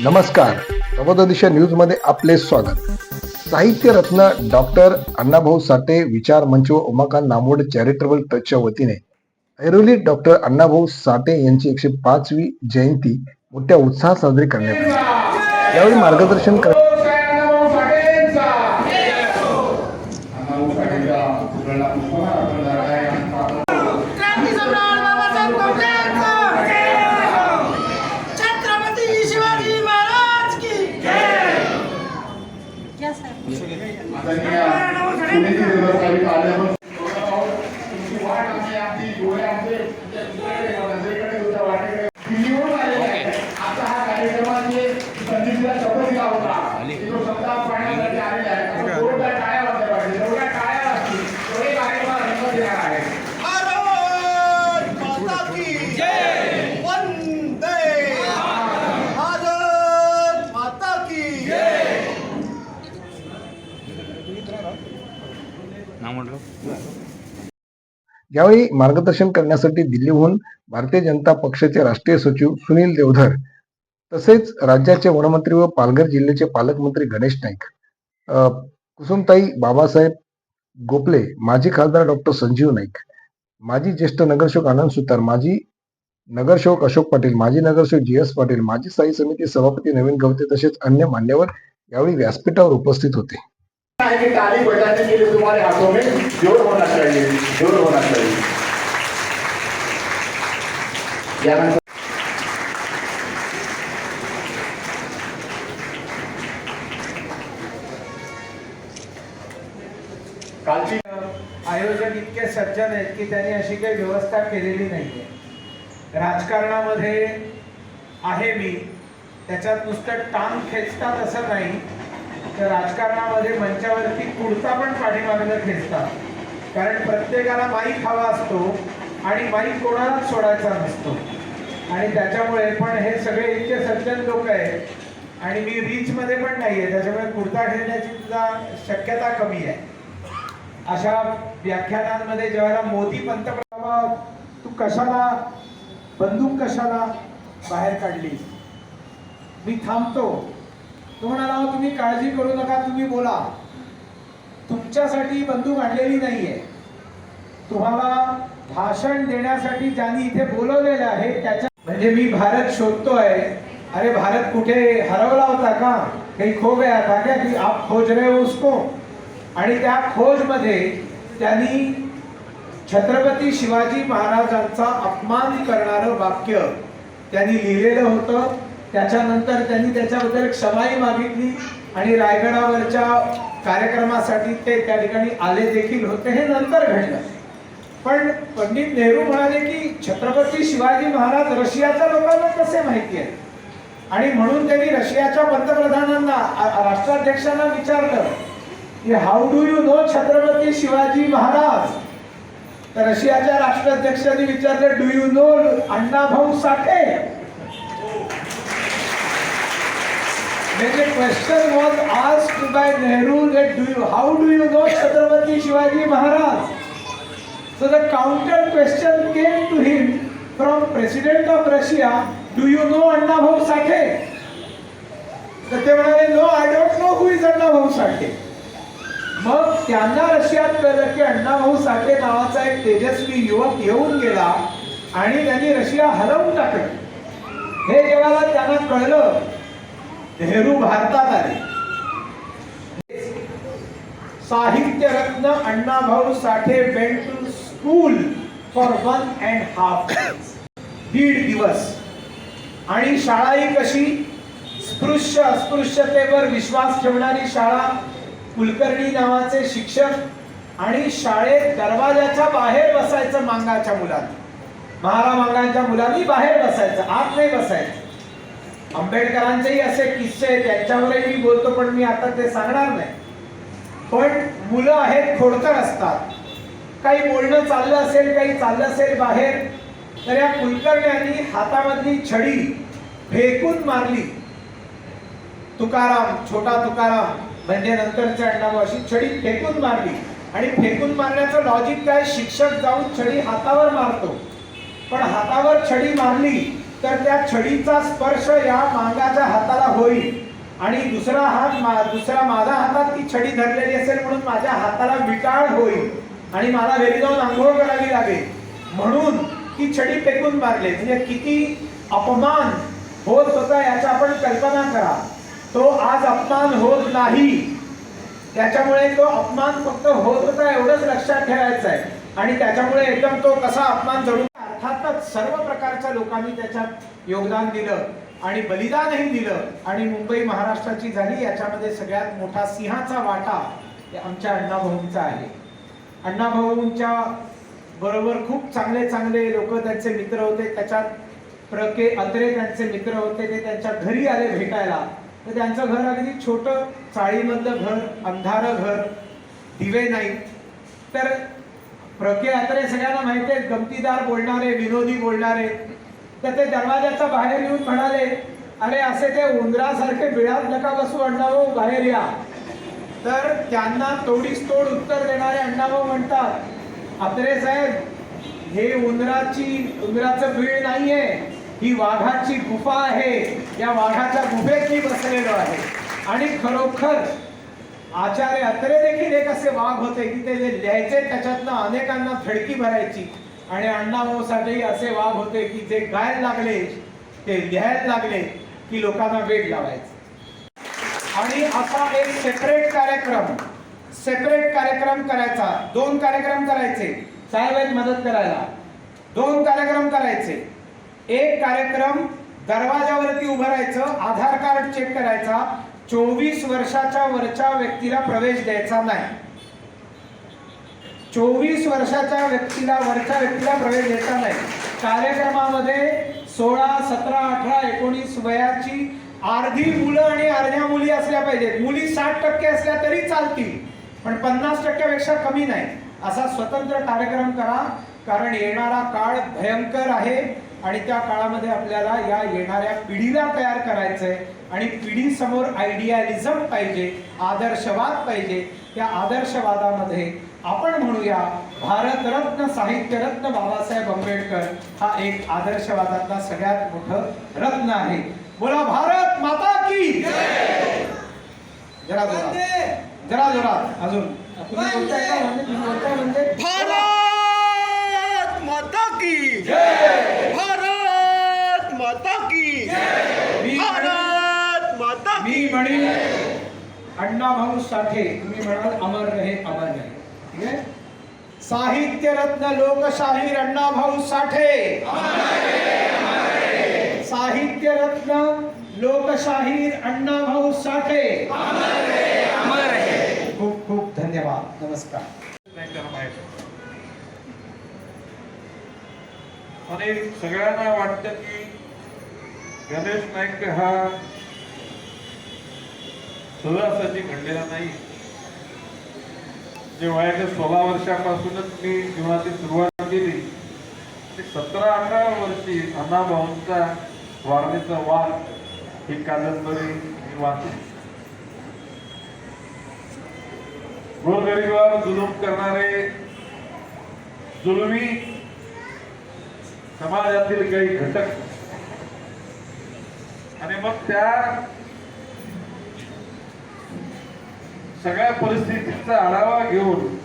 नमस्कार. प्रबोध दिशा न्यूजमध्ये आपले स्वागत. साहित्य रत्न डॉक्टर अण्णाभाऊ साठे विचार मंच व उमाकांत नामोड चॅरिटेबल ट्रस्टच्या वतीने ऐरोली डॉक्टर अण्णाभाऊ साठे यांची एकशे पाचवी जयंती मोठ्या उत्साहात साजरी करण्यात आली. यावेळी मार्गदर्शन कर क्रांती सम्राट बाबासाहेब आंबेडकर छत्रपती शिवाजी महाराज की आता हा कार्यक्रमाचे संधीला शपथ होता तो समजा पाण्यासाठी आलेला आहे आता जोरदार टाळ्या वाजल्या पाहिजे जेवढ्या टाळ्या असतील तेवढे कार्यक्रम रंग देणार आहे भारत माता की जय वंदे भारत माता की नाव म्हटलं यावेळी मार्गदर्शन करण्यासाठी दिल्लीहून भारतीय जनता पक्षाचे राष्ट्रीय सचिव सुनील देवधर तसेच राज्याचे वनमंत्री व पालघर जिल्ह्याचे पालकमंत्री गणेश नाईक कुसुमताई बाबासाहेब गोपले माजी खासदार डॉक्टर संजीव नाईक माजी ज्येष्ठ नगरसेवक आनंद सुतार माजी नगरसेवक अशोक पाटील माजी नगरसेवक जी एस पाटील माजी स्थायी समिती सभापती नवीन गवते तसेच अन्य मान्यवर यावेळी व्यासपीठावर उपस्थित होते. आहे की ताली बजाने के लिए तुम्हारे हाथों में जोर होना चाहिए जोर होना चाहिए। यानंतर कालची आयोजक इतके सज्जन आहेत की त्यांनी अशी काही व्यवस्था केलेली नाहीये. राजकारणामध्ये आहे मी त्याच्यात नुसतं टांग खेचतात असं नाही. तर राजकारणामध्ये मंचावरती कुडता पण पाठीमागनं खेचतात. कारण प्रत्येकाला माईक हवा असतो आणि माईक कोणालाच सोडायचा नसतो. आणि त्याच्यामुळे पण हे सगळे इतके सज्जन लोक आहेत. आणि मी रीचमध्ये पण नाही आहे त्याच्यामुळे कुर्ता खेळण्याची सुद्धा शक्यता कमी आहे. अशा व्याख्यानांमध्ये जेव्हा मोदी पंतप्रधान तू कशाला बंदूक कशाला बाहेर काढली मी थांबतो. तो म्हणाला तुम्ही काळजी करू नका तुम्ही बोला. तुमच्यासाठी बंदूक आणलेली नाहीये. तुम्हाला भाषण देण्यासाठी ज्यांनी इथे बोलवलेलं आहे त्याच्या म्हणजे मी भारत शोधतोय. अरे भारत कुठे हरवला होता का? काही खो गया था क्या? की आप खोज रहे हो उसको? आणि त्या खोजमध्ये त्यांनी छत्रपती शिवाजी महाराजांचा अपमान करणारं वाक्य त्यांनी लिहिलेलं होतं. त्याच्यानंतर त्यांनी त्याच्याबद्दल क्षमाही मागितली आणि रायगडावरच्या कार्यक्रमासाठी ते त्या ठिकाणी आले देखील होते. हे नंतर घडलं. पण पंडित नेहरू म्हणाले की छत्रपती शिवाजी महाराज रशियाच्या लोकांना कसे माहिती आहे आणि म्हणून त्यांनी रशियाच्या पंतप्रधानांना राष्ट्राध्यक्षांना विचारलं की how do you know Chhatrapati Shivaji Maharaj? तर रशियाच्या राष्ट्राध्यक्षांनी विचारलं do you no Anna Bhau Sathe? When the question was asked by Nehru that do you how do you know Chhatrapati Shivaji Maharaj? So the counter question came to him from President of Russia, do you know Anna Bhau Sakhe? तर ते म्हणाले no I don't know who is Anna Bhau Sathe मग त्यांना रशियात कळलं की अण्णा भाऊ साठे नावाचा एक तेजस्वी युवक येऊन गेला आणि त्यांनी रशिया हलवून टाकलं हे जेव्हा त्यांना कळलं नेहरू भारतात आले. साहित्य रत्न Annabhau Sathe went to school for one and half दीड दिवस. आणि शाळा ही कशी? स्पृश्य अस्पृश्यतेवर विश्वास ठेवणारी शाळा कुलकर्णी नावाचे शिक्षक आणि शाळेत दरवाजाच्या बाहेर बसायचं मांगाच्या मुलांनी. महारा मांगांच्या मुलांनी बाहेर बसायचं आत नाही बसायचं. आंबेडकरांचेही असे किस्से आहेत त्यांच्यावरही मी बोलतो पण मी आता ते सांगणार नाही. पण मुलं आहेत खोडकर असतात. काही बोलणं चाललं असेल काही चाललं असेल बाहेर तर या कुलकर्ण्यांनी हातामधली छडी फेकून मारली. तुकाराम छोटा तुकाराम म्हणजे नंतरच्या अण्णाभाऊ अशी छडी फेकून मारली. आणि फेकून मारण्याचं लॉजिक काय? शिक्षक जाऊन छडी हातावर मारतो. पण हातावर छडी मारली तर त्या छडीचा स्पर्श या मांगाच्या हाताला होईल. आणि दुसरा हात मा- दुसरा माझ्या हातात ती छडी धरलेली असेल म्हणून माझ्या हाताला विटाळ होईल आणि मला घरी जाऊन आंघोळ करावी लागेल. म्हणून ती छडी फेकून मारले. म्हणजे किती अपमान होत होता याचा आपण कल्पना करा. तो आज अपमान होत नाही. त्याच्यामुळे तो अपमान फक्त होत होता एवढंच लक्षात ठेवायचं आहे. आणि त्याच्यामुळे एकदम तो कसा अपमान जडून अर्थातच सर्व प्रकारच्या लोकांनी त्याच्यात योगदान दिलं आणि बलिदानही दिलं. आणि मुंबई महाराष्ट्राची झाली याच्यामध्ये सगळ्यात मोठा सिंहाचा वाटा हे आमच्या अण्णाभाऊंचा आहे. अण्णाभाऊंच्या बरोबर खूप चांगले चांगले लोक त्यांचे मित्र होते. त्याच्यात प्र के अत्रे त्यांचे मित्र होते. ते त्यांच्या घरी आले भेटायला. तर त्यांचं घर अगदी छोटं चाळीमधलं घर अंधारं घर दिवे नाहीत. तर प्रके अत्रे सगळ्यांना माहिती आहे गमतीदार बोलणारे विनोदी बोलणारे. तर ते दरवाजाच्या बाहेर येऊन म्हणाले अरे असे ते उंदरासारखे बिळात नका बसू अण्णाभाऊ बाहेर या. तर त्यांना तोडीस तोड उत्तर देणारे अण्णाभाऊ म्हणतात अत्रे साहेब हे उंदराची उंदराचं बीळ नाहीये ही वाघाची गुफा आहे. या वाघाच्या गुफेत मी बसलेलो आहे. आणि खरोखर आचार्य अत्रे देखील एक असे वाघ होते की ते जे लिहायचे त्याच्यातनं अनेकांना थडकी भरायची. आणि अण्णाभाऊसाठी असे वाघ होते की जे गायला लागले ते लिहायला लागले की लोकांना वेग लावायचे. आणि असा एक सेपरेट कार्यक्रम सेपरेट कार्यक्रम करायचा. दोन कार्यक्रम करायचे. साहेब आहेत मदत करायला. दोन कार्यक्रम करायचे. एक कार्यक्रम दरवाजावरती उभं राहायचं आधार कार्ड चेक करायचा चोवीस वर्षाच्या वरच्या व्यक्तीला प्रवेश द्यायचा नाही. चोवीस वर्षाच्या व्यक्तीला वरच्या व्यक्तीला प्रवेश द्यायचा नाही. कार्यक्रमामध्ये सोळा सतरा अठरा एकोणीस वयाची अर्धी मुलं आणि अर्ध्या मुली असल्या पाहिजेत. मुली साठ टक्के असल्या तरी चालतील पण पन्नास टक्क्यापेक्षा कमी नाही. असा स्वतंत्र कार्यक्रम करा. कारण येणारा काळ भयंकर आहे आणि त्या काळामध्ये आपल्याला या येणाऱ्या पिढीला तयार करायचंय. आणि पिढीसमोर आयडियालिझम पाहिजे आदर्शवाद पाहिजे. त्या आदर्शवादामध्ये आपण म्हणूया भारतरत्न साहित्यरत्न बाबासाहेब आंबेडकर हा एक आदर्शवादातला सगळ्यात मोठं रत्न आहे. बोला भारत माता की जरा जोरात. जरा जोरात अजून. तुम्ही बोलताय का म्हणजे तुम्ही बोलताय म्हणजे की। भारत माता की। भारत माता मी म्हणेन अण्णाभाऊ साठे तुम्ही म्हणाल अमर रहे अमर रहे. ठीक आहे? साहित्य रत्न लोकशाहीर अण्णाभाऊ साठे। साहित्य रत्न लोकशाहीर अण्णाभाऊ साठे। खूप खूप धन्यवाद. नमस्कार नाही त्यांना माहीत आहे. आणि सगळ्यांना वाटतं की गणेश नाईक हा सहजासहजी घडलेला नाही. जे वयाच्या सोळा वर्षापासूनच मी जीवनाची सुरुवात केली ते सतरा अठरा वर्षी अण्णाभाऊंचा वारणीचा वाद ही कादंबरी मी वाचली. गोरगरीबावर जुलूम करणारे जुलमी समाजातील काही घटक. आणि मग त्या सगळ्या परिस्थितीचा आढावा घेऊन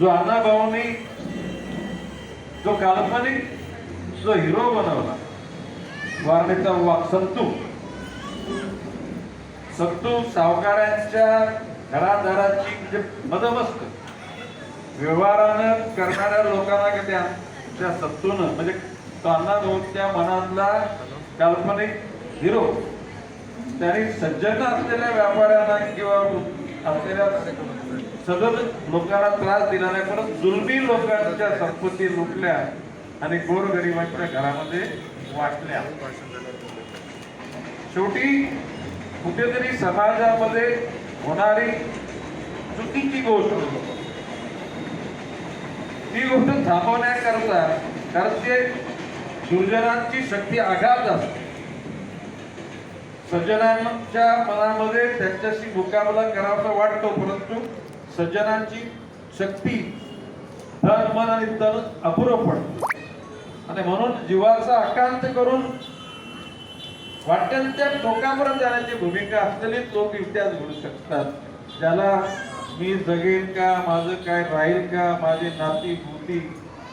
जो अण्णाभाऊंनी जो काल्पनिक जो हिरो बनवला वारणीचा वा संतू. सत्तू सावकारांच्या घरादाराची म्हणजे मदमस्त. व्यवहारानं करणाऱ्या लोकांना की त्या त्या सत्तूनं म्हणजे त्यांना त्या मनातला काल्पनिक हिरो त्यांनी सज्जन असलेल्या व्यापाऱ्यांना किंवा असलेल्या सदर लोकांना त्रास दिला नाही परत जुलमी लोकांच्या संपत्ती लुटल्या आणि गोरगरिबांच्या घरामध्ये वाटल्या. शेवटी कुठेतरी समाजामध्ये होणारी चुकीची गोष्ट ती गोष्ट थांबवण्याकरता कारण ते दुर्जनांची शक्ती आघात असते. सज्जनांच्या मनामध्ये त्यांच्याशी मुकाबला करावासा वाटतो परंतु सज्जनांची शक्ती धन मन आणि तन अपुरं पडतं आणि म्हणून जीवाचा आकांत करून वाट्यांच्या टोकापर्यंत जाण्याची भूमिका असलेली लोक इतिहास घडू शकतात. ज्याला मी जगेन का माझं काय राहील का माझी नाती भूती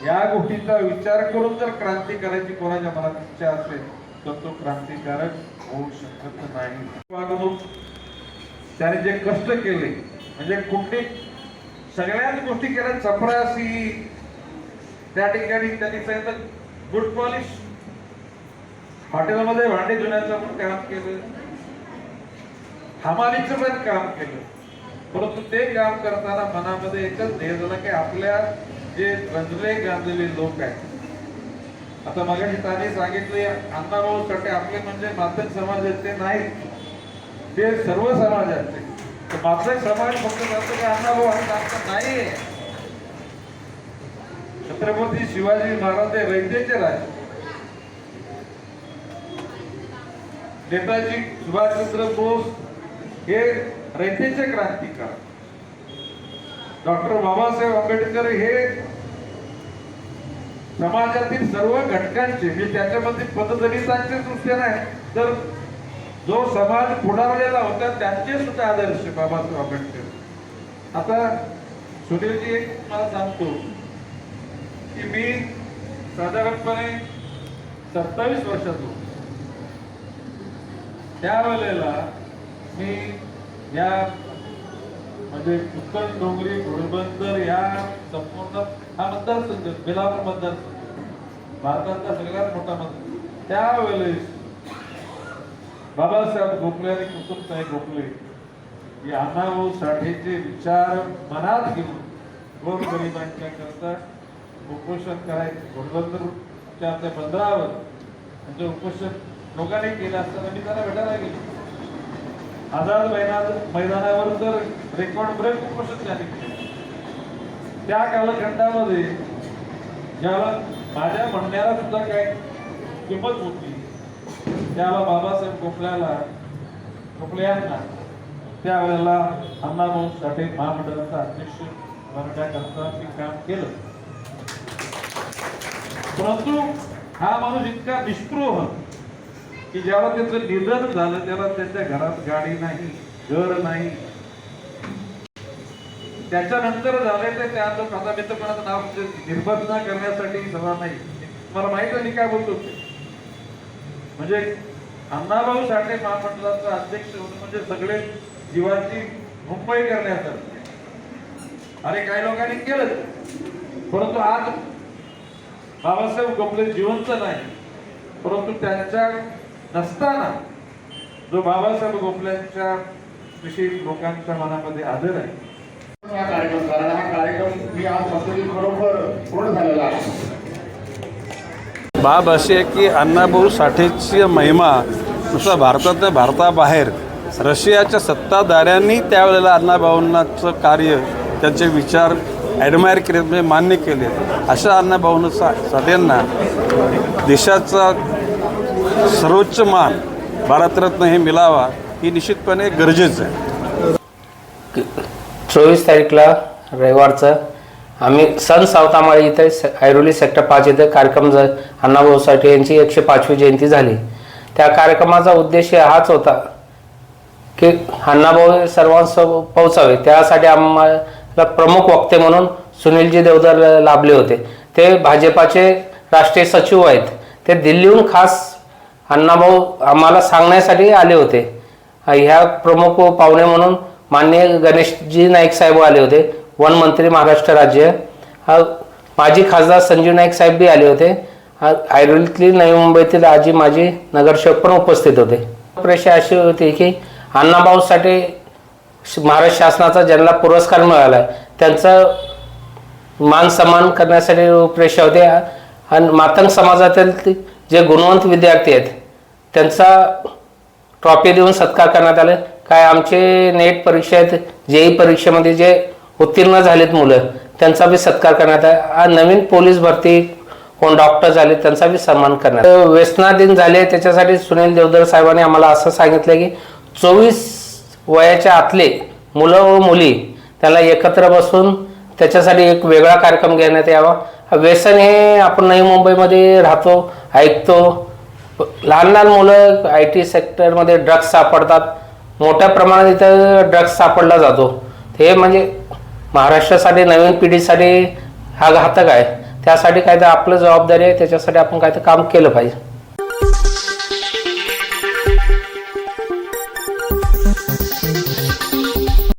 या गोष्टीचा विचार करून जर क्रांती करायची कोणाच्या मनात इच्छा असेल तर तो क्रांतिकारक होऊ शकत नाही. वागणूक त्याने जे कष्ट केले म्हणजे कुठली सगळ्याच गोष्टी केल्या चपरासी त्या ठिकाणी त्यांनी सांगितलं गुड पॉलिश. हॉटेलमध्ये भांडे धुण्याचं पण काम केलं. हमालीचं पण काम केलं. परंतु ते काम करताना मनामध्ये एकच ध्येय झालं की आपल्या जे रंजले गांजलेले लोक आहेत. आता मगाशी त्याने सांगितले अण्णाभाऊ साठे आपले म्हणजे मातक समाजाचे नाहीत. ते सर्व समाजाचे तर मातक समाज फक्त सांगतो की अण्णाभाऊ हा नाही नाहीये. छत्रपती शिवाजी महाराज हे वैद्यचे राजे. नेताजी सुभाषचंद्र बोस हे रयतेचे क्रांतिकार. डॉक्टर बाबासाहेब आंबेडकर हे समाजातील सर्व घटकांचे म्हणजे त्याच्यामध्ये पददलितांचे दृष्ट्या नाही तर जो समाज पुढारलेला होता त्यांचे सुद्धा आदर्श बाबासाहेब आंबेडकर. आता सुनीलजी एक मला सांगतो की मी साधारणपणे सत्तावीस वर्षात होतो. त्यावेळेला मी या म्हणजे उत्तर डोंगरी घोडबंदर या संपूर्ण हा मतदारसंघ बेलापूर मतदारसंघ भारताचा सगळ्यात मोठा मतदार. त्यावेळेस बाबासाहेब गोखले आणि कुसुमसाहेब गोखले या अण्णाभाऊ साठेचे विचार मनात घेऊन गोरगरिबांच्या करता उपोषण करायचे. घोडबंदरच्या त्या बंदरावर म्हणजे उपोषण लोकांनी केलं असताना मी त्यांना भेटायला गेलो. आझाद मैदान मैदानावर तर रेकॉर्ड ब्रेक उपोषण त्यांनी त्या कालखंडामध्ये ज्याला माझ्या म्हणण्याला सुद्धा काही किंमत होती त्याला बाबासाहेब कोपल्याला कोपल्यांना यांना त्यावेळेला अण्णाभाऊ साठे महामंडळाचा अध्यक्ष करता मी काम केलं. परंतु हा माणूस इतका निष्पृह की जेव्हा त्याचं निधन झालं त्याला त्याच्या घरात गाडी नाही घर नाही. त्याच्यानंतर झाले ते त्या लोक आता कोणाचं नाव म्हणजे निर्बंध करण्यासाठी सभा नाही. मला माहीत आहे मी काय बोलतो म्हणजे अण्णाभाऊ साठे महामंडळाचा अध्यक्ष होतो म्हणजे सगळे जीवाची मुंबई करण्याचं अरे काही लोकांनी केलं. परंतु आज बाबासाहेब गोखले जिवंत नाही. परंतु त्यांच्या नसताना जो बाबासाहेब गोखल्यांच्या विषयी लोकांच्या मनामध्ये आदर आहे हा कार्यक्रम कारण हा कार्यक्रम मी आज पद्धती बरोबर पूर्ण झालेला आहे. बाब अशी आहे की अण्णाभाऊ साठेची महिमा नुसतं भारतात भारताबाहेर रशियाच्या सत्ताधाऱ्यांनी त्यावेळेला अण्णाभाऊंनाचं कार्य त्यांचे विचार ॲडमायर केले म्हणजे मान्य केले. अशा अण्णाभाऊन सा साठेंना देशाचा सर्वोच्च मान भारतरत्न हे मिळावा ही निश्चितपणे गरजेचं आहे. चोवीस तारीखला रविवारचं आम्ही सन सावतामाळी इथे ऐरोली सेक्टर पाच इथे कार्यक्रम ज अण्णाभाऊ साठे यांची एकशे पाचवी जयंती झाली. त्या कार्यक्रमाचा उद्देश हाच होता की अण्णाभाऊ हे सर्वांसोबत पोहोचावे. त्यासाठी आम्हाला प्रमुख वक्ते म्हणून सुनीलजी देवधर लाभले होते. ते भाजपाचे राष्ट्रीय सचिव आहेत. ते दिल्लीहून खास अण्णाभाऊ आम्हाला सांगण्यासाठी आले होते. ह्या प्रमुख पाहुणे म्हणून माननीय गणेशजी नाईक साहेब आले होते. वन मंत्री महाराष्ट्र राज्य. अ, माजी खासदार संजीव नाईक साहेब बी आले होते. ऐरोलीतली नवी मुंबईतील आजी माजी नगरसेवक पण उपस्थित होते. प्रेक्षा अशी होती की अण्णाभाऊसाठी श- महाराष्ट्र शासनाचा ज्यांना पुरस्कार मिळाला आहे त्यांचा मान सन्मान करण्यासाठी प्रेक्षा होते. आणि मातंग समाजातील जे गुणवंत विद्यार्थी आहेत त्यांचा ट्रॉफी देऊन सत्कार करण्यात आला. काय आमचे नेट परीक्षेत जेई परीक्षेमध्ये जे उत्तीर्ण झालेत मुलं त्यांचा बी सत्कार करण्यात आला. नवीन पोलीस भरती कोण डॉक्टर झाले त्यांचा बी सन्मान करण्यात व्यसना दिन झाले त्याच्यासाठी सुनील देवधर साहेबांनी आम्हाला असं सांगितलं की चोवीस वयाच्या आतले मुलं व मुली त्याला एकत्र बसून त्याच्यासाठी एक वेगळा कार्यक्रम घेण्यात यावा. व्यसन हे आपण नवी मुंबईमध्ये राहतो ऐकतो लहान लहान मुलं आय टी सेक्टरमध्ये ड्रग्स सापडतात. मोठ्या प्रमाणात इथं ड्रग्स सापडला जातो. हे म्हणजे महाराष्ट्रासाठी नवीन पिढीसाठी हा घातक आहे. त्यासाठी काय तर आपलं जबाबदारी आहे त्याच्यासाठी आपण काय तर काम केलं पाहिजे.